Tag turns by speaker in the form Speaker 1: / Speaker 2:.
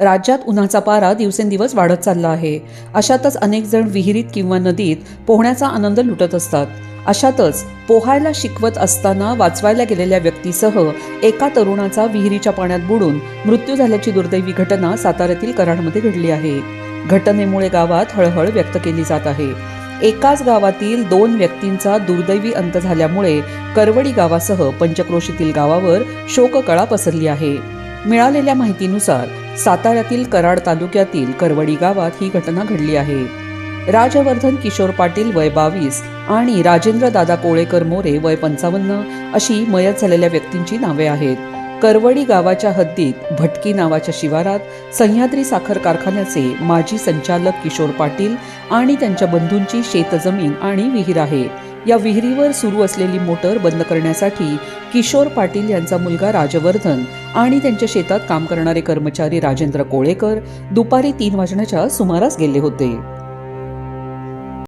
Speaker 1: राज्यात उन्हाचा पारा दिवसेंदिवस वाढत चालला आहे. अशातच अनेक जण विहिरीत किंवा नदीत पोहण्याचा आनंद लुटत असतात. अशातच पोहायला शिकवत असताना वाचवायला गेलेल्या व्यक्तीसह एका तरुणाचा विहिरीच्या पाण्यात बुडून मृत्यू झाल्याची दुर्दैवी घटना साताऱ्यातील कराडमध्ये घडली आहे. घटनेमुळे गावात हळहळ व्यक्त केली जात आहे. एकाच गावातील दोन व्यक्तींचा दुर्दैवी अंत झाल्यामुळे करवडी गावासह पंचक्रोशीतील गावावर शोककळा पसरली आहे. मिळालेल्या माहितीनुसार साताऱ्यातील कराड तालुक्यातील करवडी गावात ही घटना घडली आहे. राजवर्धन किशोर पाटील वय बावीस आणि राजेंद्र दादा कोळेकर मोरे वय पंचावन्न अशी मयत झालेल्या व्यक्तींची नावे आहेत. करवडी गावाच्या हद्दीत भटकी नावाच्या शिवारात सह्याद्री साखर कारखान्याचे माजी संचालक किशोर पाटील आणि त्यांच्या बंधूंची शेतजमीन आणि विहीर आहे. या विहिरीवर सुरू असलेली मोटर बंद करण्यासाठी किशोर पाटील यांचा मुलगा राजवर्धन आणि त्यांच्या शेतात काम करणारे कर्मचारी राजेंद्र कोळेकर दुपारी तीन वाजण्याच्या सुमारास गेले होते.